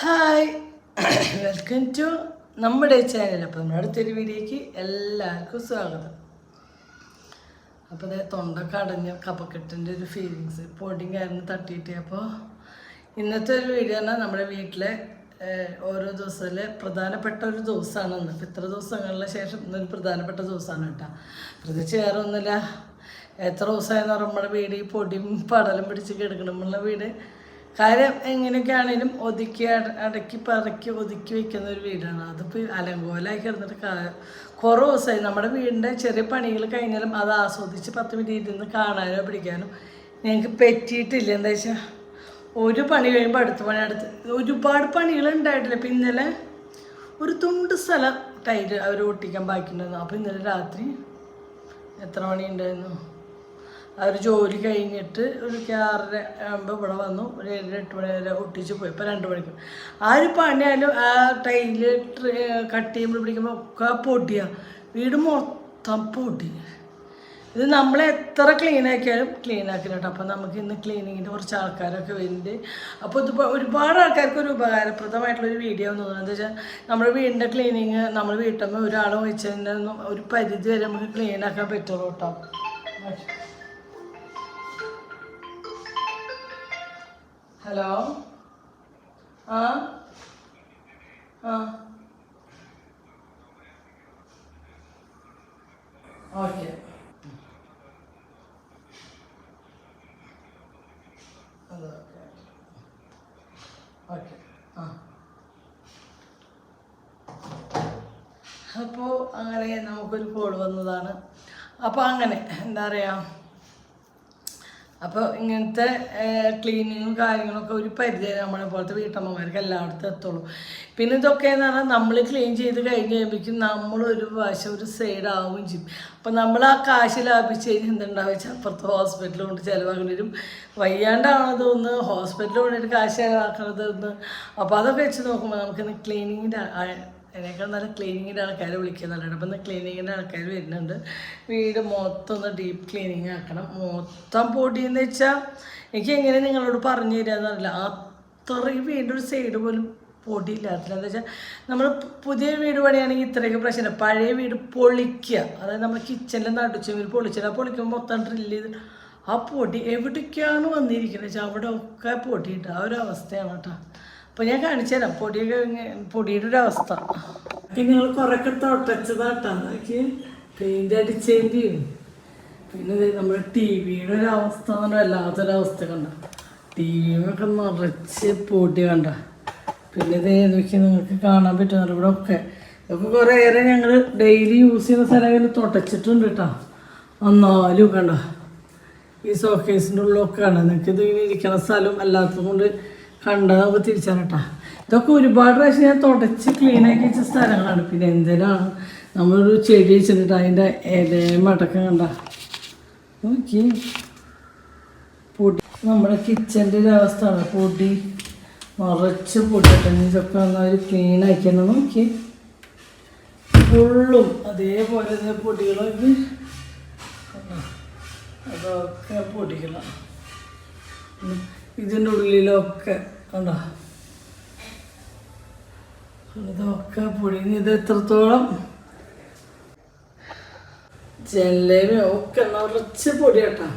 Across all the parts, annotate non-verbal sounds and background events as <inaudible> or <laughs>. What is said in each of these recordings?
Hi welcome to നമ്മുടെ channel അപ്പോൾ നമ്മുടെ അടുത്തൊരു വീഡിയോക്ക് എല്ലാവർക്കും സ്വാഗതം. അപ്പോൾ അതായത് തൊണ്ടൊക്കെ അടഞ്ഞ കപ്പക്കെട്ടിന്റെ ഒരു ഫീലിങ്സ് പൊടിയും കാരണം തട്ടിയിട്ട്. അപ്പോൾ ഇന്നത്തെ ഒരു വീഡിയോ പറഞ്ഞാൽ നമ്മുടെ വീട്ടിലെ ഓരോ ദിവസത്തിലെ പ്രധാനപ്പെട്ട ഒരു ദിവസമാണ് ഇന്ന്. ഇപ്പം ഇത്ര ദിവസങ്ങളിലെ ശേഷം ഇന്നൊരു പ്രധാനപ്പെട്ട ദിവസമാണ് കേട്ടോ. പ്രത്യേകിച്ച് വേറെ ഒന്നുമില്ല. എത്ര ദിവസമായെന്ന് പറയുമ്പോൾ വീട് ഈ പൊടിയും പടലും പിടിച്ച് കിടക്കണമെന്നുള്ള വീട്. കാര്യം എങ്ങനെയൊക്കെയാണേലും ഒതുക്കി അട- അടക്കി പറക്കി ഒതുക്കി വെക്കുന്ന ഒരു വീടാണ്. അതിപ്പോൾ അലങ്കോലായി കിടന്നിട്ട് കുറേ ദിവസമായി നമ്മുടെ വീടിന്റെ ചെറിയ പണികൾ കഴിഞ്ഞാലും അത് ആസ്വദിച്ച് പത്ത് മിനിറ്റ് ഇരുന്ന് കാണാനോ പിടിക്കാനോ ഞങ്ങൾക്ക് പറ്റിയിട്ടില്ല. എന്താ വെച്ചാൽ ഒരു പണി കഴിയുമ്പോൾ അടുത്ത പണി അടുത്ത് ഒരുപാട് പണികൾ ഉണ്ടായിട്ടില്ല. അപ്പം ഇന്നലെ ഒരു തുണ്ട് സ്ഥലം ടൈൽ അവർ ഒട്ടിക്കാൻ ബാക്കിയുണ്ടായിരുന്നു. അപ്പോൾ ഇന്നലെ രാത്രി എത്ര മണി ഉണ്ടായിരുന്നു? അവർ ജോലി കഴിഞ്ഞിട്ട് ഒരു ആറര ആകുമ്പോൾ ഇവിടെ വന്നു. ഒരു ഏഴര എട്ട് മണി വരെ ഒട്ടിച്ച് പോയി. ഇപ്പോൾ രണ്ട് മണിക്ക്. ആ ഒരു പണിയായാലും ആ ടൈൽ കട്ട് ചെയ്യുമ്പോൾ പിടിക്കുമ്പോൾ ഒക്കെ പൊടിയാണ് വീട് മൊത്തം പൊട്ടി ഇത് നമ്മൾ എത്ര ക്ലീൻ ആക്കിയാലും ക്ലീൻ ആക്കില്ല കേട്ടോ അപ്പോൾ നമുക്ക് ഇന്ന് ക്ലീനിങ്ങിന്റെ കുറച്ച് ആൾക്കാരൊക്കെ വരുന്നുണ്ട് അപ്പോൾ ഇത് ഒരുപാട് ആൾക്കാർക്ക് ഒരു ഉപകാരപ്രദമായിട്ടുള്ളൊരു വീഡിയോ എന്ന് തോന്നുന്നത്. വെച്ചാൽ നമ്മുടെ വീടിന്റെ ക്ലീനിങ് നമ്മൾ വീട്ടമ്മ ഒരാൾ വെച്ചതിന്റെ ഒരു പരിധി വരെ നമുക്ക് ക്ലീൻ ആക്കാൻ പറ്റുള്ളൂ കേട്ടോ ഹലോ? ആ? ആ. ഓക്കെ. ഓക്കെ ആ. അപ്പോൾ അങ്ങനെ നമുക്കൊരു കോൾ വന്നതാണ്. അപ്പോൾ അങ്ങനെ എന്താ പറയുക അപ്പോൾ ഇങ്ങനത്തെ ക്ലീനിങ്ങും കാര്യങ്ങളൊക്കെ ഒരു പരിധി നമ്മളെ പോലത്തെ വീട്ടമ്മമാർക്ക് എല്ലായിടത്തും എത്തുള്ളൂ. പിന്നെ ഇതൊക്കെ എന്ന് പറഞ്ഞാൽ നമ്മൾ ക്ലീൻ ചെയ്ത് കഴിഞ്ഞ് കഴിയുമ്പോഴേക്കും നമ്മളൊരു വശം ഒരു സൈഡ് ആവുകയും ചെയ്യും. അപ്പം നമ്മൾ ആ കാശ് ലാഭിച്ച് കഴിഞ്ഞാൽ എന്തുണ്ടാവുക വെച്ചാൽ അപ്പുറത്ത് ഹോസ്പിറ്റലിൽ കൊണ്ട് ചിലവാക്കേണ്ടി വരും. വയ്യാണ്ടാണത് ഒന്ന് ഹോസ്പിറ്റലിൽ കൊണ്ടിട്ട് കാശ് ചിലവാക്കണത് ഒന്ന് അപ്പോൾ അതൊക്കെ വെച്ച് നോക്കുമ്പോൾ നമുക്കിന്ന് ക്ലീനിങ്ങിന്റെ അതിനേക്കാൾ നല്ല ക്ലീനിങ്ങിന്റെ ആൾക്കാർ വിളിക്കുന്നുണ്ട് അപ്പം ഇന്ന് ക്ലീനിങ്ങിന്റെ ആൾക്കാർ വരുന്നുണ്ട്. വീട് മൊത്തം ഒന്ന് ഡീപ്പ് ക്ലീനിങ് ആക്കണം. മൊത്തം പൊടിയെന്ന് വെച്ചാൽ എനിക്ക് എങ്ങനെ നിങ്ങളോട് പറഞ്ഞു തരാമെന്നറിയില്ല അത്രയും വീടിന്റെ ഒരു സൈഡ് പോലും പൊടിയില്ലാത്തില്ല എന്താ വെച്ചാൽ നമ്മൾ പുതിയ വീട് പണിയാണെങ്കിൽ ഇത്രയൊക്കെ പ്രശ്നം പഴയ വീട് പൊളിക്കുക. അതായത് നമ്മൾ കിച്ചണിൽ നടുച്ചു വീട് പൊളിച്ചില്ല പൊളിക്കുമ്പോൾ മൊത്തം ഡ്രില്ല് ചെയ്ത് ആ പൊടി എവിടേക്കാണ് വന്നിരിക്കുന്നത്? വെച്ചാൽ അവിടെ ഒക്കെ പൊടിയിട്ട് ആ ഒരു അവസ്ഥയാണ് കേട്ടോ. അപ്പോൾ ഞാൻ കാണിച്ചു പൊടിയൊക്കെ പൊടിയുടെ ഒരു അവസ്ഥ. നിങ്ങൾ കുറേയൊക്കെ തൊട്ടച്ചതാട്ടാ. പെയിന്റ് പെയിന്റ് പിന്നെ നമ്മുടെ ടി വിയുടെ ഒരു അവസ്ഥ എന്ന് പറഞ്ഞാൽ വല്ലാത്തൊരവസ്ഥ കണ്ട. ടി വിയൊക്കെ നിറച്ച് പൊടി കണ്ട. പിന്നെ ഇത് നോക്കി നിങ്ങൾക്ക് കാണാൻ പറ്റുന്ന ഇവിടെ ഒക്കെ ഇതൊക്കെ കുറേ ഏറെ ഞങ്ങൾ ഡെയിലി യൂസ് ചെയ്യുന്ന സ്ഥലം ഇങ്ങനെ തുടച്ചിട്ടുണ്ട് കേട്ടോ. എന്നാലും കണ്ട. ഈ സോക്കേസിന്റെ ഉള്ളിലൊക്കെയാണ് നിങ്ങൾക്ക് ഇത് ഇരിക്കുന്ന സ്ഥലം അല്ലാത്തത് കൊണ്ട് കണ്ടാൽ നമുക്ക് തിരിച്ചറിയട്ടാ ഇതൊക്കെ ഒരുപാട് പ്രാവശ്യം ഞാൻ തുടച്ച് ക്ലീനാക്കി വെച്ച സ്ഥലങ്ങളാണ്. പിന്നെ എന്തിനാണ് നമ്മളൊരു ചെടി വെച്ചിട്ട് അതിന്റെ ഇലയും മടക്കം കണ്ട. നോക്കി. പൊടി നമ്മുടെ കിച്ചന്റെ ഒരു അവസ്ഥയാണ്. പൊടി നിറച്ച് പൊടിയിട്ടെ ഇതൊക്കെ ഒന്ന് ക്ലീൻ ആക്കിയാണ് നോക്കി. ഫുള്ളും അതേപോലെ തന്നെ പൊടികളൊക്കെ? അതൊക്കെ പൊടികളാണ് ഉം. ഇതിന്റെ ഉള്ളിലൊക്കെ കണ്ടോ? ഇതൊക്കെ പൊടി ഇനി ഇത് എത്രത്തോളം? ജനലേലും ഒക്കെ നിറച്ച് പൊടി കേട്ടാ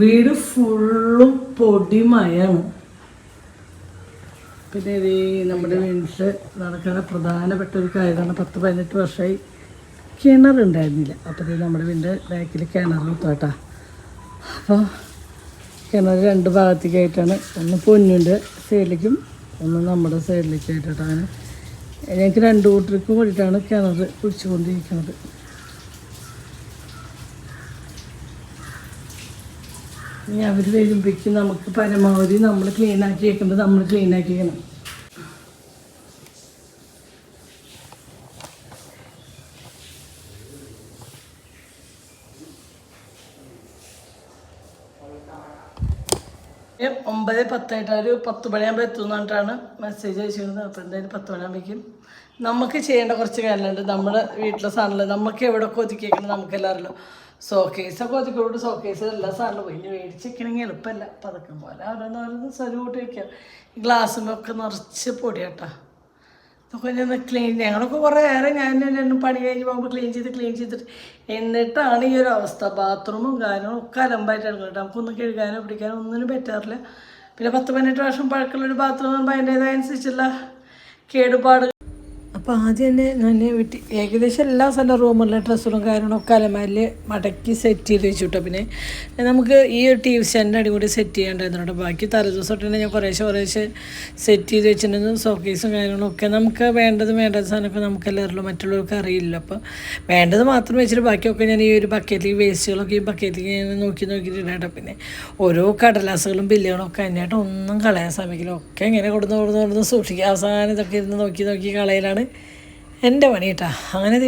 വീട് ഫുള്ളും പൊടിമയാണ്. പിന്നെ ഇത് നമ്മുടെ വീട്ടിൽ നടക്കുന്ന പ്രധാനപ്പെട്ട ഒരു കാര്യമാണ് പത്ത് പതിനെട്ട് വർഷമായി കിണറുണ്ടായിരുന്നില്ല. അപ്പോൾ ഇത് നമ്മുടെ വീടിന്റെ ബാക്കിൽ കിണർ കേട്ടോ. അപ്പോൾ കിണർ രണ്ട് ഭാഗത്തേക്കായിട്ടാണ്. ഒന്ന് പൊന്നിന്റെ സൈഡിലേക്കും ഒന്ന് നമ്മുടെ സൈഡിലേക്കായിട്ടാണ്. അങ്ങനെ ഞങ്ങൾക്ക് രണ്ട് കൂട്ടർക്കും കൂടിയിട്ടാണ് കിണർ കുടിച്ചുകൊണ്ടിരിക്കുന്നത് ഇനി അവർ വരുമ്പോഴേക്കും നമുക്ക് പരമാവധി നമ്മൾ ക്ലീനാക്കി വെക്കുന്നത് നമ്മൾ ക്ലീനാക്കി വെക്കണം. ഒമ്പത് പത്തായിട്ട് ഒരു പത്ത് മണിയാകുമ്പോൾ എത്തുന്ന പറഞ്ഞിട്ടാണ് മെസ്സേജ് അയച്ചിരുന്നത്. അപ്പോൾ എന്തായാലും പത്ത് മണിയാകുമ്പോഴേക്കും നമുക്ക് ചെയ്യേണ്ട കുറച്ച് കാര്യങ്ങളുണ്ട്. നമ്മുടെ വീട്ടിലെ സാധനങ്ങൾ നമുക്ക് എവിടെ ഒതുക്കി വെക്കണം നമുക്കെല്ലാം അറിയാലോ സോക്കേസൊക്കെ ഒതുക്കോട്ട് സോക്കേസ് എല്ലാ സാധനവും പോയി. ഇനി മേടിച്ചിരിക്കണമെങ്കിൽ എളുപ്പമല്ല. പതക്കം പോലെ ഓരോന്ന് ഓരോന്ന് സ്വരൂട്ട് വയ്ക്കാം ഗ്ലാസ്സിലൊക്കെ നിറച്ച് പൊടിയാട്ടാ. ഇതൊക്കെ ഞാൻ ക്ലീൻ ഞങ്ങളൊക്കെ കുറേ ഏറെ ഞാൻ രണ്ടും പണി കഴിഞ്ഞ് പോകുമ്പോൾ ക്ലീൻ ചെയ്ത് ക്ലീൻ ചെയ്തിട്ട് എന്നിട്ടാണ് ഈ ഒരു അവസ്ഥ. ബാത്റൂമും കാര്യങ്ങളും ഒക്കെ അലമ്പായിട്ടാണ് കേട്ടോ നമുക്കൊന്നും കഴുകാനോ പിടിക്കാനോ ഒന്നിനും പറ്റാറില്ല. പിന്നെ പത്ത് പതിനെട്ട് വർഷം പഴക്കമുള്ളൊരു ബാത്റൂം പറയുമ്പോൾ അതിന്റേതായ അനുസരിച്ചുള്ള കേടുപാട് അപ്പോൾ ആദ്യം തന്നെ ഞാൻ വീട്ടിൽ ഏകദേശം എല്ലാ സ്ഥലം റൂമുള്ള ഡ്രസ്സുകളും കാര്യങ്ങളൊക്കെ അലമാരിൽ മടക്കി സെറ്റ് ചെയ്ത് വെച്ചു കേട്ടോ പിന്നെ നമുക്ക് ഈ ഒരു ടി വി സ്റ്റാൻഡിന്റെ അടി കൂടി സെറ്റ് ചെയ്യേണ്ടായിരുന്നു കേട്ടോ ബാക്കി തലേ ദിവസം തൊട്ട് തന്നെ ഞാൻ കുറേശ്ശെ കുറേശ്ശെ സെറ്റ് ചെയ്ത് വെച്ചിട്ടുണ്ടെങ്കിൽ സോക്കേസും കാര്യങ്ങളൊക്കെ നമുക്ക് വേണ്ടത് വേണ്ടത് സാധനമൊക്കെ നമുക്ക് എല്ലാവരും മറ്റുള്ളവർക്ക് അറിയില്ല അപ്പോൾ വേണ്ടത് മാത്രം വെച്ചിട്ട് ബാക്കിയൊക്കെ ഞാൻ ഈ ഒരു ബക്കറ്റിൽ വേസ്റ്റുകളൊക്കെ ഈ ബക്കറ്റിൽ ഞാൻ നോക്കി നോക്കിയിട്ടുണ്ട് പിന്നെ ഓരോ കടലാസുകളും ബില്ലുകളും ഒക്കെ അതിനായിട്ട് ഒന്നും കളയാൻ ശ്രമിക്കില്ല. ഒക്കെ ഇങ്ങനെ കൊടുന്ന് കൊടുന്ന് കൊടുന്ന് സൂക്ഷിക്കുക. അവസാനം ഇതൊക്കെ ഇരുന്ന് നോക്കി നോക്കി കളയലാണ്. എന്റെ പണി കേട്ടാ. അങ്ങനെ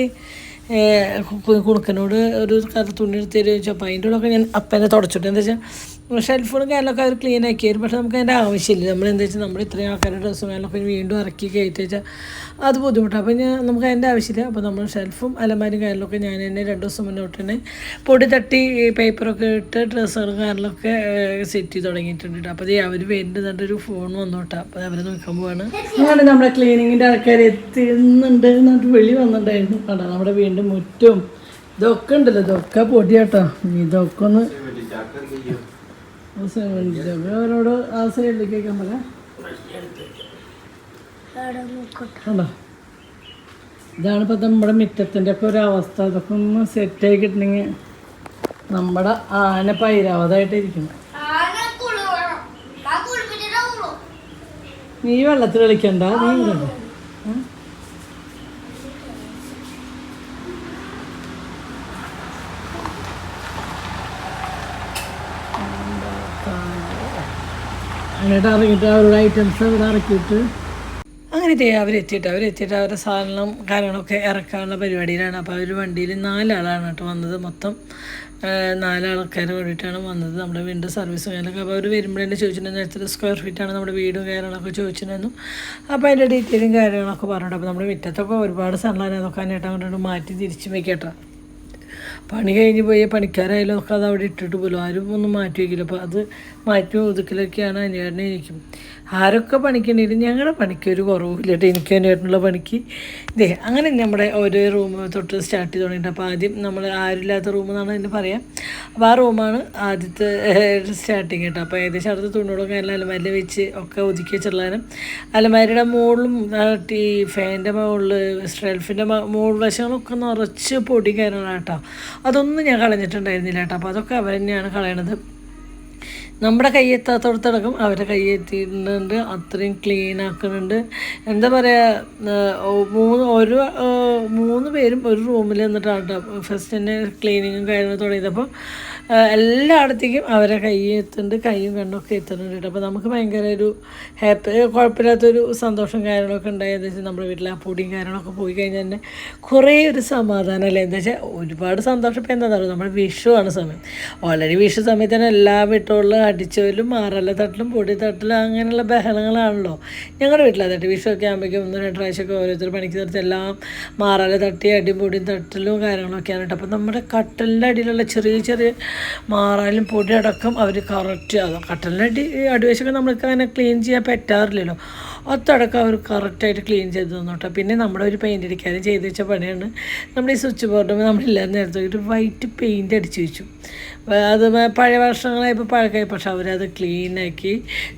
കുണുക്കനോട് ഒരു തുണി എടുത്ത് തരുമോ ചോദിച്ചു അപ്പോൾ അതിന്റെ ഉള്ളൊക്കെ ഞാൻ അപ്പനെ തുടച്ചിട്ട്. എന്താ വെച്ചാൽ ഷെൽഫുകളും കാര്യങ്ങളൊക്കെ അവർ ക്ലീൻ ആക്കി തരും പക്ഷേ നമുക്ക് അതിന്റെ ആവശ്യമില്ല. നമ്മൾ എന്താ വെച്ചാൽ നമ്മൾ ഇത്രയും ആൾക്കാരുടെ ഡ്രസ്സും കാര്യങ്ങളൊക്കെ വീണ്ടും ഇറക്കി കയറ്റി വെച്ചാൽ അത് ബുദ്ധിമുട്ടാണ് അപ്പോൾ ഞാൻ നമുക്ക് അതിന്റെ ആവശ്യമില്ല. അപ്പോൾ നമ്മൾ ഷെൽഫും അലമാരും കാര്യങ്ങളൊക്കെ ഞാൻ തന്നെ രണ്ട് ദിവസം മുന്നോട്ട് തന്നെ പൊടി തട്ടി പേപ്പറൊക്കെ ഇട്ട് ഡ്രസ്സുകളും കാര്യങ്ങളൊക്കെ സെറ്റ് ചെയ്ത് തുടങ്ങിയിട്ടുണ്ട് അപ്പോൾ അവർ വരുന്നുണ്ട് ഒരു ഫോൺ വന്നോട്ടാ. അപ്പോൾ അവർ നോക്കാൻ പോവാണ്. അങ്ങനെ നമ്മുടെ ക്ലീനിങ്ങിന്റെ ആൾക്കാർ എത്തുന്നുണ്ട് എന്നിട്ട് വെളി വന്നിട്ടുണ്ടായിരുന്നു. കണ്ടോ നമ്മുടെ വീണ്ടും മുറ്റും ഇതൊക്കെ ഉണ്ടല്ലോ. ഇതൊക്കെ പൊടിയാട്ടോ. ഇതൊക്കെ ഒന്ന് അവരോട് ആ സൈഡിലേക്ക് വയ്ക്കാൻ പറയാം കണ്ടോ? ഇതാണ് ഇപ്പം നമ്മുടെ മിറ്റത്തിന്റെ ഒക്കെ ഒരു അവസ്ഥ. അതൊക്കെ ഒന്ന് സെറ്റായി കിട്ടണമെങ്കിൽ നമ്മുടെ ആന പൈരാവതായിട്ടിരിക്കണം നീ വെള്ളത്തിൽ കളിക്കണ്ട നീ എന്നിട്ട് ഇറങ്ങിയിട്ട് അവരുടെ ഐറ്റംസ് ഇവിടെ ഇറക്കിയിട്ട്. അങ്ങനെ അവരെത്തിയിട്ട് അവരെത്തിയിട്ട് അവരുടെ സാധനം കാര്യങ്ങളൊക്കെ ഇറക്കാനുള്ള പരിപാടിയിലാണ്. അപ്പോൾ അവർ വണ്ടിയിൽ നാലാളാണ് കേട്ടോ വന്നത് മൊത്തം. നാലാൾക്കാർ വേണ്ടിയിട്ടാണ് വന്നത് നമ്മുടെ വീണ്ടും സർവീസ് കാര്യങ്ങളൊക്കെ അപ്പോൾ അവർ വരുമ്പോഴേ ചോദിച്ചിട്ടുണ്ടായിരുന്നു എത്ര സ്ക്വയർ ഫീറ്റാണ് നമ്മുടെ വീടും കാര്യങ്ങളൊക്കെ ചോദിച്ചിട്ടുണ്ടായിരുന്നു. അപ്പോൾ അതിന്റെ ഡീറ്റെയിലും കാര്യങ്ങളൊക്കെ പറഞ്ഞിട്ട് അപ്പോൾ നമ്മുടെ മുറ്റത്തൊക്കെ ഒരുപാട് സ്ഥലമാണ് അതൊക്കെ അങ്ങോട്ട് മാറ്റി തിരിച്ച് വെക്കട്ടോ. പണി കഴിഞ്ഞ് പോയി പണിക്കാരായാലും ഒക്കെ അത് അവിടെ ഇട്ടിട്ട് പോലും ആരും ഒന്നും മാറ്റി വയ്ക്കില്ല അപ്പോൾ അത് മാറ്റി ഒതുക്കലൊക്കെയാണ് അനിയേട്ടനെ എനിക്കും. ആരൊക്കെ പണിക്കുണ്ടെങ്കിലും ഞങ്ങളുടെ പണിക്ക് ഒരു കുറവില്ല കേട്ടോ. എനിക്ക് അനിയേട്ടനുള്ള പണിക്ക് ഇതേ അങ്ങനെ നമ്മുടെ ഓരോ റൂം തൊട്ട് സ്റ്റാർട്ട് ചെയ്ത് തുടങ്ങിയിട്ട് അപ്പോൾ ആദ്യം നമ്മൾ ആരുമില്ലാത്ത റൂം എന്നാണ് അതിന് പറയാം. അപ്പോൾ ആ റൂമാണ് ആദ്യത്തെ സ്റ്റാർട്ടിങ് കേട്ടോ. അപ്പോൾ ഏകദേശം അടുത്ത തുണികളൊക്കെ എല്ലാം അലമാരിൽ വെച്ച് ഒക്കെ ഒതുക്കി വെച്ചിട്ടുള്ളതിനും അലമാരിയുടെ മുകളിലും ഈ ഫാനിന്റെ മുകളിൽ ഷെൽഫിന്റെ മുകൾ വശങ്ങളൊക്കെ നിറച്ച് പൊടി കയറണം കേട്ടോ. അതൊന്നും ഞാൻ കളഞ്ഞിട്ടുണ്ടായിരുന്നില്ല കേട്ടോ. അപ്പോൾ അതൊക്കെ അവർ തന്നെയാണ് കളയണത്. നമ്മുടെ കൈയെത്താത്തടത്തടക്കം അവരുടെ കൈയെത്തിയിട്ടുണ്ട് അത്രയും ക്ലീൻ ആക്കുന്നുണ്ട്. എന്താ പറയുക മൂന്ന് ഒരു മൂന്ന് പേരും ഒരു റൂമിൽ നിന്നിട്ടാണ് ഫസ്റ്റ് തന്നെ ക്ലീനിങ്ങും കാര്യങ്ങളും തുടങ്ങിയതപ്പോൾ എല്ലായിടത്തേക്കും അവരെ കൈ എത്തുന്നുണ്ട് കൈയും കണ്ണൊക്കെ എത്തുന്നുണ്ട് അപ്പോൾ നമുക്ക് ഭയങ്കര ഒരു ഹാപ്പി കുഴപ്പമില്ലാത്തൊരു സന്തോഷം കാര്യങ്ങളൊക്കെ ഉണ്ടായി. എന്താ വെച്ചാൽ നമ്മുടെ വീട്ടിൽ ആ പൊടിയും കാര്യങ്ങളൊക്കെ പോയി കഴിഞ്ഞാൽ തന്നെ കുറേ ഒരു സമാധാനം അല്ലേ? എന്താ വെച്ചാൽ ഒരുപാട് സന്തോഷം. ഇപ്പോൾ എന്താ പറയുക നമ്മുടെ വിഷുവാണ് സമയം. ഓൾറെഡി വിഷു സമയത്ത് തന്നെ എല്ലാ വീട്ടുകളിലും അടിച്ചോലും മാറല്ല തട്ടിലും പൊടി തട്ടിലും അങ്ങനെയുള്ള ബഹളങ്ങളാണല്ലോ. ഞങ്ങളുടെ വീട്ടിലതട്ടെ വിഷു ഒക്കെ ആകുമ്പോഴേക്കും ഒന്ന് രണ്ട് പ്രാവശ്യമൊക്കെ ഓരോരുത്തർ പണിക്ക് നിർത്തി എല്ലാം മാറല തട്ടി അടിയും പൊടിയും തട്ടലും കാര്യങ്ങളൊക്കെയാണ് കേട്ടോ. അപ്പോൾ നമ്മുടെ കട്ടലിന്റെ അടിയിലുള്ള ചെറിയ ചെറിയ മാറാലും പൊടി അടക്കം അവർ കറക്റ്റ് കട്ടലിന്റെ അടി അടിവശമൊക്കെ നമ്മൾക്ക് അങ്ങനെ ക്ലീൻ ചെയ്യാൻ പറ്റാറില്ലല്ലോ. അത്തടക്കം അവർ കറക്റ്റായിട്ട് ക്ലീൻ ചെയ്ത് തന്നോട്ടോ. പിന്നെ നമ്മുടെ ഒരു പെയിന്റ് അടിക്കാനും ചെയ്ത് വെച്ച പണിയാണ് നമ്മുടെ ഈ സ്വിച്ച് ബോർഡ് നമ്മളെല്ലാവരും നേരത്തെ ഒരു വൈറ്റ് പെയിന്റ് അടിച്ച് വെച്ചു. അത് പഴയ വർഷങ്ങളായപ്പോൾ പഴക്കമായി പക്ഷെ അവരത് ക്ലീനാക്കി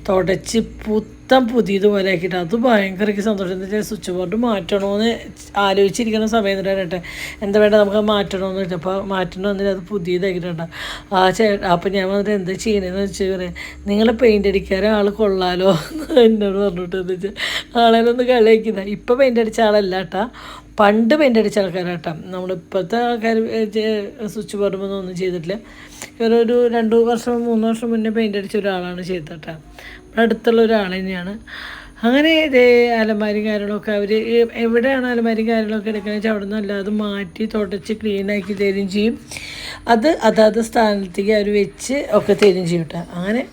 തുടച്ച് പുത്തം പുതിയതുപോലെ ആക്കിയിട്ട് അത് ഭയങ്കര സന്തോഷം. എന്താ വെച്ചാൽ സ്വിച്ച് ബോർഡ് മാറ്റണമെന്ന് ആലോചിച്ചിരിക്കുന്ന സമയം തന്നെ എന്താ വേണ്ട നമുക്ക് മാറ്റണമെന്ന് വെച്ചാൽ അപ്പോൾ മാറ്റണമെന്നില്ല അത് പുതിയതാക്കിയിട്ടുണ്ട് ആ ചേ അപ്പോൾ ഞാൻ വന്നിട്ട് എന്താ ചെയ്യണമെന്ന് വെച്ചാൽ പറയാം. നിങ്ങൾ പെയിന്റ് അടിക്കാൻ ആൾ കൊള്ളാലോ എന്ന് എന്നോട് പറഞ്ഞിട്ട് എന്താ വെച്ചാൽ ആളെ ഒന്ന് കളിയാക്കിയതാണ് ഇപ്പോൾ പെയിന്റ് അടിച്ച ആളല്ല കേട്ടാ. പണ്ട് പെയിന്റ് അടിച്ച ആൾക്കാരാട്ടാ. നമ്മളിപ്പോഴത്തെ ആൾക്കാർ സ്വിച്ച് ബോർഡ് ഒന്നും ചെയ്തിട്ടില്ല. ഇവരൊരു രണ്ട് വർഷം മൂന്ന് വർഷം മുന്നേ പെയിന്റ് അടിച്ച ഒരാളാണ് ചെയ്തട്ടാ. നമ്മുടെ അടുത്തുള്ള ഒരാൾ തന്നെയാണ്. അങ്ങനെ ഇതേ അലമാരി കാര്യങ്ങളൊക്കെ അവർ എവിടെയാണ് അലമാരി കാര്യങ്ങളൊക്കെ എടുക്കുന്നത് വെച്ചാൽ അവിടെ നിന്ന് അല്ലാതെ മാറ്റി തുടച്ച് ക്ലീനാക്കി തരും ചെയ്യും. അത് അതാത് സ്ഥാനത്തേക്ക് അവർ വെച്ച് ഒക്കെ തരും ചെയ്യും കേട്ടോ അങ്ങനെ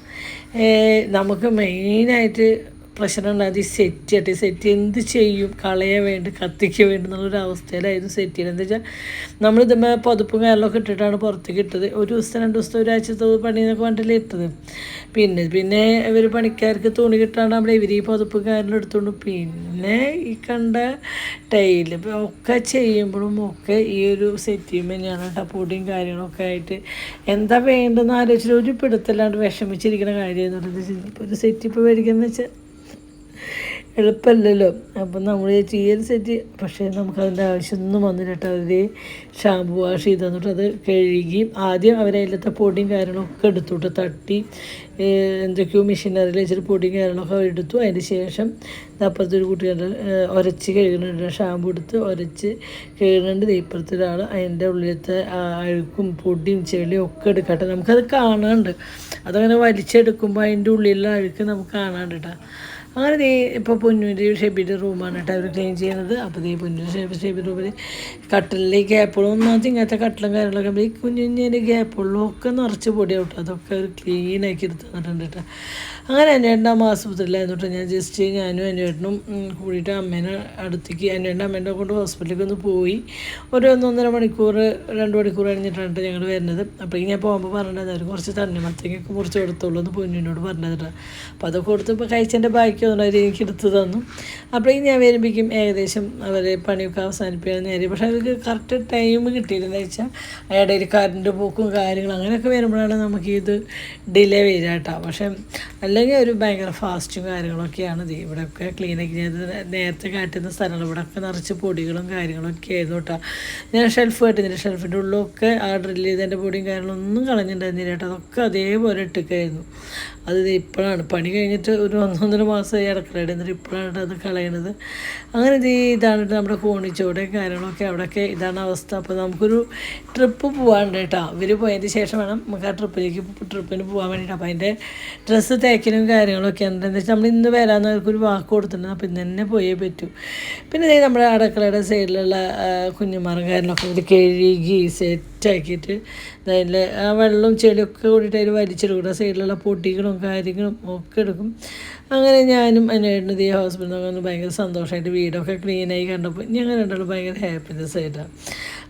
നമുക്ക് മെയിനായിട്ട് പ്രശ്നം ഉണ്ടായത് ഈ സെറ്റ് ആയിട്ട് ഈ സെറ്റ് എന്ത് ചെയ്യും? കളയാൻ വേണ്ടി കത്തിക്ക വേണ്ടി എന്നുള്ളൊരു അവസ്ഥയിലായിരുന്നു സെറ്റ് ചെയ്യുന്നത് എന്താ വെച്ചാൽ നമ്മൾ ഇതുമ്പോൾ പുതപ്പും കാര്യങ്ങളൊക്കെ ഇട്ടിട്ടാണ് പുറത്തേക്ക് ഇട്ടത്. ഒരു ദിവസത്തെ രണ്ട് ദിവസത്തെ ഒരാഴ്ചത്തെ പണി എന്നൊക്കെ പറഞ്ഞിട്ടല്ലേ ഇട്ടത്. പിന്നെ പിന്നെ ഇവർ പണിക്കാർക്ക് തുണി കിട്ടാണ്ട് ഇവർ ഈ പുതപ്പും കാലിലും എടുത്തുകൊണ്ട് പിന്നെ ഈ കണ്ട ടൈൽ ഒക്കെ ചെയ്യുമ്പോഴും ഒക്കെ ഈ ഒരു സെറ്റ് ചെയ്യുമ്പോൾ സപ്പോർട്ടിങ് കാര്യങ്ങളൊക്കെ ആയിട്ട് എന്താ വേണ്ടതെന്ന് ആലോചിച്ചിട്ട് ഒരു പിടുത്തല്ലാണ്ട് വിഷമിച്ചിരിക്കുന്ന കാര്യം എന്ന് ഇപ്പോൾ ഒരു സെറ്റ് ഇപ്പോൾ മേടിക്കുന്നത് വെച്ചാൽ എളുപ്പമല്ലല്ലോ. അപ്പം നമ്മൾ ഈ സെറ്റ് പക്ഷേ നമുക്കതിന്റെ ആവശ്യമൊന്നും വന്നില്ല കേട്ടോ. അവർ ഷാമ്പു വാഷ് ചെയ്ത് തന്നിട്ട് അത് കഴുകി ആദ്യം അവരതിലത്തെ പൊടിയും കാര്യങ്ങളൊക്കെ എടുത്തുവിട്ട് തട്ടി എന്തൊക്കെയോ മെഷീനറിയിൽ വെച്ചിട്ട് പൊടിയും കാര്യങ്ങളൊക്കെ എടുത്തു. അതിന് ശേഷം അപ്പുറത്തൊരു കുട്ടികളുടെ ഉരച്ച് കഴുകുന്നുണ്ട്. ഷാമ്പു എടുത്ത് ഉരച്ച് കഴുകുന്നുണ്ട്. ഇപ്പുറത്തെ അതിന്റെ ഉള്ളിലത്തെ അഴുക്കും പൊടിയും ചെളിയും ഒക്കെ എടുക്കട്ടെ നമുക്കത് കാണാനുണ്ട്. അതങ്ങനെ വലിച്ചെടുക്കുമ്പോൾ അതിന്റെ ഉള്ളിലുള്ള അഴുക്ക് നമുക്ക് കാണാണ്ട് കേട്ടോ. അങ്ങനെ ദേ ഇപ്പോൾ പൊന്നൂരി ഷെബിയുടെ റൂമാണ് കേട്ടോ അവർ ക്ലീൻ ചെയ്യുന്നത്. അപ്പോൾ ദേ പൊന്നൂർ ഷെബി ഷെബി റൂമിൽ കട്ടിലേക്ക് ഗ്യാപ്പുകളും ഒന്നാമത്തെ ഇങ്ങനത്തെ കട്ടിലും കാര്യങ്ങളൊക്കെ ഈ കുഞ്ഞു കുഞ്ഞിന്റെ ഗ്യാപ്പുകളും നിറച്ച് പൊടിയാവും കേട്ടോ. അതൊക്കെ അവർ ക്ലീനാക്കി എടുത്ത് കേട്ടോ. അങ്ങനെ അന്വേട്ടൻ ആശുപത്രിയിലായിരുന്നു കേട്ടോ ഞാൻ ജസ്റ്റ് ഞാനും എന്റെ ഏട്ടനും കൂടിയിട്ട് അമ്മേനെ അടുത്തേക്ക് അന്വേട്ടൻ അമ്മേനെ കൊണ്ട് ഹോസ്പിറ്റലിലേക്ക് ഒന്ന് പോയി. ഒരു ഒന്നൊന്നര മണിക്കൂർ രണ്ട് മണിക്കൂർ കഴിഞ്ഞിട്ടാണ് ഞങ്ങൾ വരുന്നത്. അപ്പോൾ ഞാൻ പോകുമ്പോൾ പറഞ്ഞത് കുറച്ച് തണ്ണിമത്തേക്കൊക്കെ മുറിച്ച് കൊടുത്തോളൂ എന്ന് പൊന്നിനോട് പറഞ്ഞത് അപ്പോൾ അതൊക്കെ കൊടുത്തപ്പോൾ കഴിച്ചതിന്റെ ബാക്കി ഒന്നും അവർ എനിക്ക് എടുത്ത് തന്നു. അപ്പോഴേക്കും ഞാൻ വരുമ്പോഴേക്കും ഏകദേശം അവർ പണിയൊക്കെ അവസാനിപ്പിക്കാൻ നേരെ പക്ഷേ അവർക്ക് കറക്റ്റ് ടൈം കിട്ടിയില്ലെന്ന് വെച്ചാൽ അയാളുടെ ഒരു കറണ്ട് പോക്കും കാര്യങ്ങളും അങ്ങനെയൊക്കെ വരുമ്പോഴാണ് നമുക്ക് ഇത് ഡിലേ വരിക കേട്ടോ. പക്ഷേ അല്ലെങ്കിൽ ഒരു ഭയങ്കര ഫാസ്റ്റും കാര്യങ്ങളൊക്കെയാണ് ഇത്. ഇവിടെയൊക്കെ ക്ലീനൊക്കെ ചെയ്ത് നേരത്തെ കാട്ടുന്ന സ്ഥലങ്ങൾ. ഇവിടെയൊക്കെ നിറച്ച് പൊടികളും കാര്യങ്ങളൊക്കെ ആയിരുന്നു കേട്ടോ. ഞാൻ ഷെൽഫ് കെട്ടുന്നില്ല ഷെൽഫിന്റെ ഉള്ളിലൊക്കെ ആ ഡ്രില്ല് ചെയ്തതിന്റെ പൊടിയും കാര്യങ്ങളൊന്നും കളഞ്ഞിട്ടുണ്ടായിരുന്നില്ല കേട്ടോ. അതൊക്കെ അതേപോലെ ഇട്ടിക്കായിരുന്നു അത് ഇപ്പോഴാണ്. പണി കഴിഞ്ഞിട്ട് ഒരു ഒന്നൊന്നര മാസമായി അടുക്കളയുടെ എന്നിട്ട് ഇപ്പോഴാണ് അത് കളയണത്. അങ്ങനെ ഇത് ഇതാണ് നമ്മുടെ കോണിച്ചോടെ കാര്യങ്ങളൊക്കെ. അവിടെയൊക്കെ ഇതാണ് അവസ്ഥ. അപ്പോൾ നമുക്കൊരു ട്രിപ്പ് പോകാനുണ്ട് കേട്ടോ. ഇവർ പോയതിന് ശേഷം വേണം നമുക്ക് ആ ട്രിപ്പിലേക്ക് ട്രിപ്പിന് പോകാൻ വേണ്ടിയിട്ട്. അപ്പോൾ അതിന്റെ ഡ്രസ്സ് തേക്കലും കാര്യങ്ങളൊക്കെ എന്താണെന്ന് വെച്ചാൽ നമ്മൾ ഇന്ന് വരാമെന്ന് അവർക്കൊരു വാക്ക് കൊടുത്തിട്ടുണ്ട്. അപ്പോൾ ഇന്ന് തന്നെ പോയേ പറ്റൂ. പിന്നെ നമ്മുടെ അടുക്കളയുടെ സൈഡിലുള്ള കുഞ്ഞുമാറും കാര്യങ്ങളൊക്കെ ഇത് കഴുകി സെറ്റാക്കിയിട്ട് അതിൽ ആ വെള്ളവും ചെളിയൊക്കെ കൂടിയിട്ട് അതിൽ വലിച്ചെടുക്കും. സൈഡിലുള്ള പൊടികളും കാര്യങ്ങളും ഒക്കെ എടുക്കും. അങ്ങനെ ഞാനും അതിനായിട്ട് ഈ ഹോസ്പിറ്റലിൽ ഭയങ്കര സന്തോഷമായിട്ട് വീടൊക്കെ ക്ലീനായി കണ്ടപ്പോൾ ഞങ്ങൾ രണ്ടാളും ഭയങ്കര ഹാപ്പിനെസ് ആയിട്ടാണ്.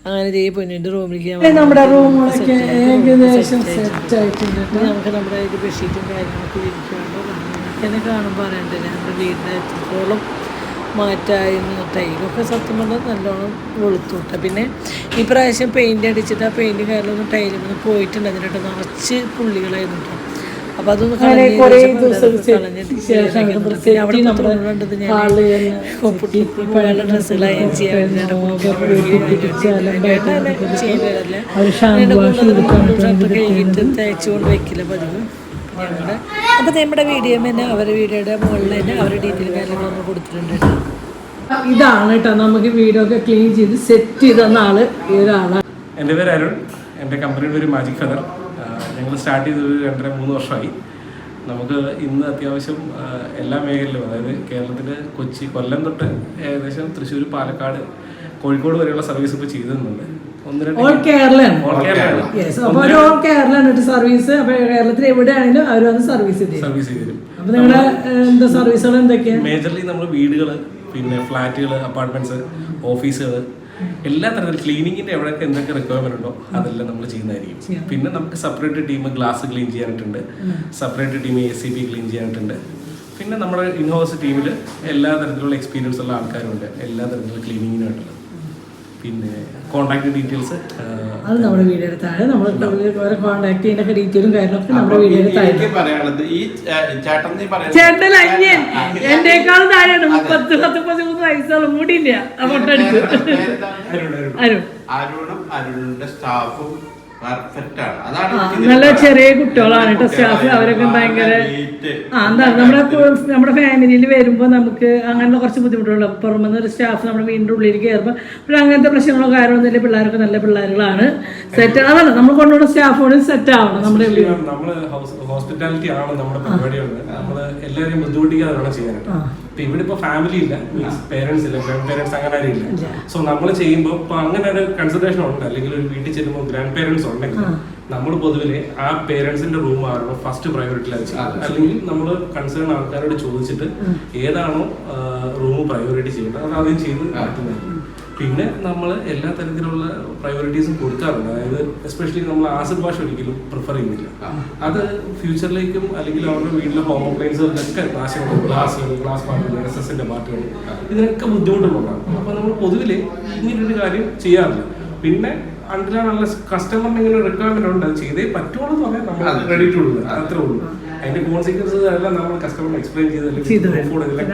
അങ്ങനെ ഈ പൊന്നിന്റെ റൂമിലേക്ക് നമ്മുടെ റൂമുകളൊക്കെ ഏകദേശം സെറ്റ് ആയിട്ടുണ്ട്. നമുക്ക് നമ്മുടെ ഇത് ബെഡ്ഷീറ്റും കാര്യങ്ങളൊക്കെ വിരിക്കാണ്ട് എന്നെ കാണുമ്പോൾ അറിയണ്ടേ നമ്മുടെ വീടിന്റെ എത്രത്തോളം മാറ്റായിരുന്നു ടൈലൊക്കെ സത്യം പറഞ്ഞാൽ നല്ലോണം വെളുത്തുവിട്ട പിന്നെ ഈ പ്രാവശ്യം പെയിന്റ് അടിച്ചിട്ട് ആ പെയിന്റ് കാര്യങ്ങളൊന്നും ടൈലൊന്നും പോയിട്ടുണ്ട്. കേട്ടോ നിറച്ച് പുള്ളികളായിരുന്നു കേട്ടോ. അതൊന്ന് കളഞ്ഞിട്ട് ഡ്രസ്സുകളായി തയ്ച്ചുകൊണ്ട് വെക്കില്ല പതിവ്. ഞങ്ങളുടെ അപ്പോൾ നമ്മുടെ വീഡിയോ തന്നെ അവരുടെ വീഡിയോയുടെ മുകളിൽ തന്നെ അവരുടെ ഡീറ്റെയിൽ കാര്യങ്ങളൊന്നും കൊടുത്തിട്ടുണ്ട് ഇതാണ് കേട്ടോ നമുക്ക് വീഡിയോ ഒക്കെ ക്ലീൻ ചെയ്ത് സെറ്റ് ചെയ്തെന്നാണ് തന്ന ആൾ ഈ ഒരാളാണ്. എന്റെ പേര് അരുൺ. എന്റെ കമ്പനിയുടെ ഒരു മാജിക് ഫെദർ. ഞങ്ങൾ സ്റ്റാർട്ട് ചെയ്ത് ഒരു രണ്ടര മൂന്ന് വർഷമായി. നമുക്ക് ഇന്ന് അത്യാവശ്യം എല്ലാ മേഖലയിലും അതായത് കേരളത്തിൽ കൊച്ചി കൊല്ലം തൊട്ട് ഏകദേശം തൃശ്ശൂർ പാലക്കാട് കോഴിക്കോട് വരെയുള്ള സർവീസ് ഇപ്പോൾ ചെയ്തു രണ്ട് ഓൾ കേരളയാണ്. ഓൾ കേരള യെസ് അപ്പോൾ ഒരു ഓൾ കേരളമാണ് സർവീസ്. അപ്പോൾ കേരളത്തിൽ എവിടെയാണെങ്കിലും അവർ വന്ന് സർവീസ് ചെയ്യും സർവീസ് ചെയ്തു അപ്പോൾ നിങ്ങളുടെ എന്താ സർവീസുകൾ എന്തൊക്കെയാണ് മേജർലി നമ്മൾ വീടുകൾ പിന്നെ ഫ്ലാറ്റുകൾ അപ്പാർട്ട്മെന്റ്സ് ഓഫീസുകൾ എല്ലാ തരത്തിലും ക്ലീനിങ്ങിന്റെ എവിടെയൊക്കെ എന്തൊക്കെ റിക്വയർമെന്റ് ഉണ്ടോ അതെല്ലാം നമ്മൾ ചെയ്യുന്നതായിരിക്കും. പിന്നെ നമുക്ക് separate team glass clean ചെയ്യാനായിട്ടുണ്ട്. Separate team A C B clean ചെയ്യാനായിട്ടുണ്ട്. പിന്നെ നമ്മുടെ ഇൻഹൗസ് ടീമിൽ എല്ലാ തരത്തിലുള്ള എക്സ്പീരിയൻസ് ഉള്ള ആൾക്കാരുണ്ട്. എല്ലാ തരത്തിലുള്ള ക്ലീനിങ്ങിനായിട്ടുള്ളത് പിന്നെ കോൺടാക്ട് ഡീറ്റെയിൽസ് അത് നമ്മുടെ വീഡിയോയുടെ താഴെ നമ്മൾ കോൺടാക്ട് ചെയ്യുന്ന ഡീറ്റെയിലും കാര്യങ്ങളൊക്കെ നമ്മുടെ വീഡിയോയുടെ താഴെ. പറയാനുള്ളത് ഈ ചേട്ടൻ നീ പറയുന്നത് ചേട്ടൻ അന്യൻ. എന്റെക്കാളും താഴെയാണ്. പത്ത് പത്ത് പതിമൂന്ന് വയസ്സുള്ള മുടിയില്ല. അരുണും അരുണിന്റെ സ്റ്റാഫും നല്ല ചെറിയ കുട്ടികളാണ് കേട്ടോ സ്റ്റാഫ്. അവരൊക്കെ ഭയങ്കര ആ എന്താണ് നമ്മുടെ നമ്മുടെ ഫാമിലിയിൽ വരുമ്പോൾ നമുക്ക് അങ്ങനെ കുറച്ച് ബുദ്ധിമുട്ടുകൾ പുറമെന്ന് ഒരു സ്റ്റാഫ് നമ്മുടെ വീടിന്റെ ഉള്ളിൽ കയറുമ്പോൾ പക്ഷേ അങ്ങനത്തെ പ്രശ്നങ്ങളോ കാര്യമൊന്നുമില്ല പിള്ളേരൊക്കെ നല്ല പിള്ളേരുകളാണ്. സെറ്റ് അതല്ല നമ്മൾ കൊണ്ടുപോകുന്ന സ്റ്റാഫോട് സെറ്റ് ആവണം നമ്മുടെ ഹോസ്പിറ്റാലിറ്റി ആണ് നമ്മുടെ പരിപാടിയാണ് നമ്മൾ എല്ലാവരെയും ബുദ്ധിമുട്ടിക്കാതെ ചെയ്യാനായിട്ട് ഇപ്പൊ ഇവിടെ ഇപ്പൊ ഫാമിലി ഇല്ല മീൻസ് പേരൻസ് ഇല്ല ഗ്രാൻഡ് പേരൻസ് അങ്ങനെ ആരും ഇല്ല. സോ നമ്മൾ ചെയ്യുമ്പോൾ ഇപ്പൊ അങ്ങനെ ഒരു കൺസിഡറേഷൻ ഉണ്ട്. അല്ലെങ്കിൽ ഒരു വീട്ടിൽ ചെല്ലുമ്പോൾ ഗ്രാൻഡ് പേരൻസ് ഉണ്ടെങ്കിൽ നമ്മൾ പൊതുവെ ആ പേരൻസിന്റെ റൂം ആണോ ഫസ്റ്റ് പ്രയോറിറ്റിയിൽ അല്ലെങ്കിൽ നമ്മൾ കൺസേൺ ആൾക്കാരോട് ചോദിച്ചിട്ട് ഏതാണോ റൂം പ്രയോറിറ്റി ചെയ്യുന്നത്. അത് ആദ്യം ചെയ്ത് മാറ്റുന്നത് പിന്നെ നമ്മൾ എല്ലാ തരത്തിലുള്ള പ്രയോറിറ്റീസും കൊടുക്കാറുണ്ട്. അതായത് എസ്പെഷ്യലി നമ്മൾ ആസിഡ് വാഷ് ഒരിക്കലും പ്രിഫർ ചെയ്യുന്നില്ല. അത് ഫ്യൂച്ചറിലേക്കും അല്ലെങ്കിൽ അവരുടെ വീട്ടിലെ ഹോം അപ്ലയൻസുകളിലൊക്കെ നാശങ്ങൾ ഗ്ലാസ് ഗ്ലാസ് പാർട്ടുകൾ എസ് എസിന്റെ പാർട്ടുകൾ ഇതിനൊക്കെ ബുദ്ധിമുട്ടുള്ളതാണ്. അപ്പൊ നമ്മൾ പൊതുവിൽ ഇങ്ങനൊരു കാര്യം ചെയ്യാറില്ല. പിന്നെ അണ്ടിലാണ് കസ്റ്റമറിന് ഇങ്ങനെ റിക്വയർമെന്റ് ഉണ്ട് അത് ചെയ്തേ പറ്റുള്ളൂ എന്ന് പറയാൻ നമ്മൾ റെഡി ടു അത്രേ ഉള്ളൂ. അതിന്റെ കോൺസിക്വൻസസ് എല്ലാം നമ്മൾ എക്സ്പ്ലെയിൻ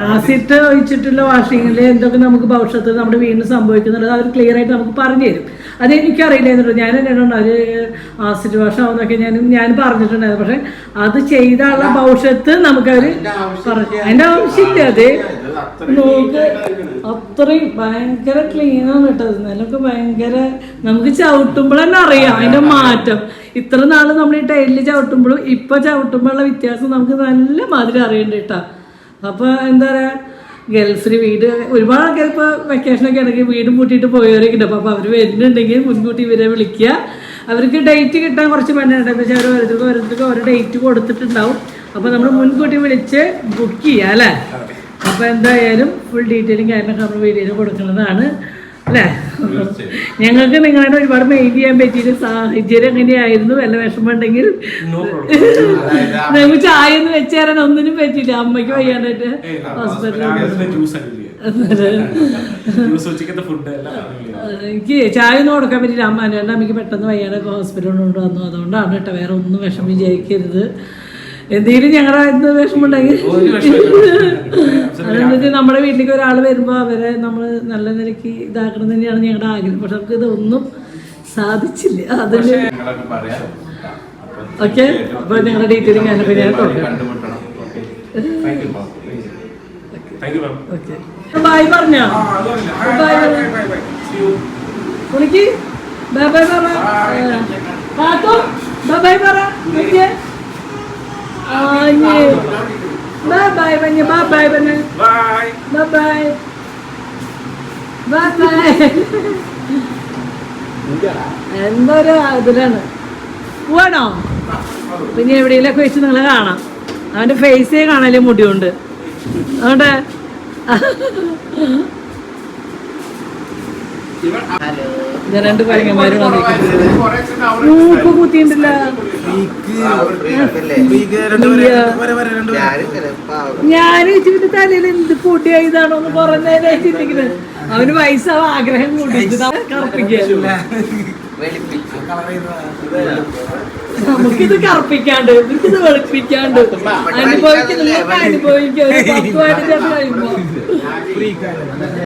ആസിഡ് ഒഴിച്ചിട്ടുള്ള വാഷിങ്ങിൽ എന്തൊക്കെ നമുക്ക് ഭവിഷ്യത്ത് നമ്മുടെ വീടിന് സംഭവിക്കുന്നുള്ളത് അവർ ക്ലിയർ ആയിട്ട് നമുക്ക് പറഞ്ഞു തരും. അത് എനിക്കറിയില്ലായിരുന്നു. ഞാൻ എന്നോട് അവർ ആസിഡ് വാഷ് ആവുന്നൊക്കെ ഞാൻ ഞാൻ പറഞ്ഞിട്ടുണ്ടായിരുന്നു. പക്ഷെ അത് ചെയ്താലുള്ള ഭവിഷ്യത്ത് നമുക്കവർ പറഞ്ഞു. അതിന്റെ ആവശ്യമില്ല. അത് നോക്ക് അത്രയും ഭയങ്കര ക്ലീനാണ് കേട്ടത് നിലയ്ക്ക് ഭയങ്കര നമുക്ക് ചവിട്ടുമ്പോൾ തന്നെ അറിയാം അതിന്റെ മാറ്റം. ഇത്ര നാൾ നമ്മൾ ഈ ടൈലിൽ ചവിട്ടുമ്പോഴും ഇപ്പൊ ചവിട്ടുമ്പോഴുള്ള വ്യത്യാസം നമുക്ക് നല്ല മാതിരി അറിയണ്ട കേട്ടാ. അപ്പൊ എന്താ പറയാ ഗൾഫിൽ വീട് ഒരുപാട് ആൾക്കാർ ഇപ്പൊ വെക്കേഷനൊക്കെ ആണെങ്കിൽ വീടും പൂട്ടിയിട്ട് പോയവരൊക്കെ ഉണ്ട്. അപ്പൊ അവർ വരുന്നുണ്ടെങ്കിൽ മുൻകൂട്ടി ഇവരെ വിളിക്കുക. അവർക്ക് ഡേറ്റ് കിട്ടാൻ കുറച്ച് പണിയുണ്ട് പക്ഷെ അവർ ഓരോരുത്തർക്ക് ഓരോരുത്തർക്ക് ഓരോ ഡേറ്റ് കൊടുത്തിട്ടുണ്ടാവും. അപ്പോൾ നമ്മൾ മുൻകൂട്ടി വിളിച്ച് ബുക്ക് ചെയ്യാം അല്ലേ? അപ്പോൾ എന്തായാലും ഫുൾ ഡീറ്റെയിലും കാര്യങ്ങളൊക്കെ നമ്മൾ വീഡിയോയിൽ കൊടുക്കുന്നതാണ്. അല്ലേ? ഞങ്ങൾക്ക് നിങ്ങളുടെ ഒരുപാട് മെയിൻ ചെയ്യാൻ പറ്റിയിട്ട് സാഹചര്യം എങ്ങനെയായിരുന്നു? വല്ല വിഷമം ഉണ്ടെങ്കിൽ നിങ്ങൾക്ക് <laughs> ഞങ്ങൾക്ക് ചായ ഒന്നും വെച്ച് തരാൻ ഒന്നിനും പറ്റിയില്ല. അമ്മയ്ക്ക് വയ്യാണ്ടായിട്ട് ഹോസ്പിറ്റലിൽ എനിക്ക് ചായ ഒന്നും കൊടുക്കാൻ പറ്റില്ല അമ്മ എന്റെ അമ്മയ്ക്ക് പെട്ടെന്ന് വയ്യാണ്ടൊക്കെ ഹോസ്പിറ്റലിൽ കൊണ്ടുവന്നു അതുകൊണ്ടാണ് കേട്ടോ വേറെ ഒന്നും വിഷമം വിചാരിക്കരുത് എന്തെങ്കിലും ഞങ്ങളുടെ എന്ത് വിഷമമുണ്ടെങ്കിൽ വിഷമമില്ല. നമ്മുടെ വീട്ടിലേക്ക് ഒരാൾ വരുമ്പോൾ അവരെ നമ്മൾ നല്ല നിലയ്ക്ക് ഇതാക്കണം തന്നെയാണ് ഞങ്ങളുടെ ആഗ്രഹം. പക്ഷെ നമുക്ക് ഇതൊന്നും സാധിച്ചില്ല. അതിന് ഓക്കെ. അപ്പൊ ഞങ്ങളുടെ ഡീറ്റെയിലിംഗ് ഞാനൊക്കെ ഞാൻ ബായ് പറഞ്ഞോ? ആ, അതുമല്ല. ആ, Bye, bye, bye. bye, bye, bye. See you. വിളിക്ക്. ബൈ ബൈ പറ കാത്തു Bye-bye, Vanya. Bye-bye, bye Bye. Bye-bye. Bye പഞ്ഞ് Bye. Bye bye bye bye എന്തൊരു അതിലാണ് പോവാണോ പിന്നെ എവിടെയെങ്കിലൊക്കെ വെച്ച് നിങ്ങളെ കാണാം അവന്റെ ഫേസേ കാണാല്ലേ മുടിയുണ്ട് അതുകൊണ്ട് ഞാൻ രണ്ട് പഴങ്ങന്മാര് കുത്തിയിട്ടില്ല ഞാൻ ഇച്ചിരി തലയിൽ എന്ത് പൊടിയായതാണോ എന്ന് പറഞ്ഞാൽ ചിന്തിക്കുന്നത് അവന് വയസ്സ ആഗ്രഹം കൂടി കറുപ്പിക്കുക നമുക്കിത് കറുപ്പിക്കാണ്ട് എനിക്കിത് വെളുപ്പിക്കാണ്ട് അനുഭവിക്കുന്നില്ല അനുഭവിക്കും ഒരു പത്ത് പതിനഞ്ച് കഴിയുമ്പോ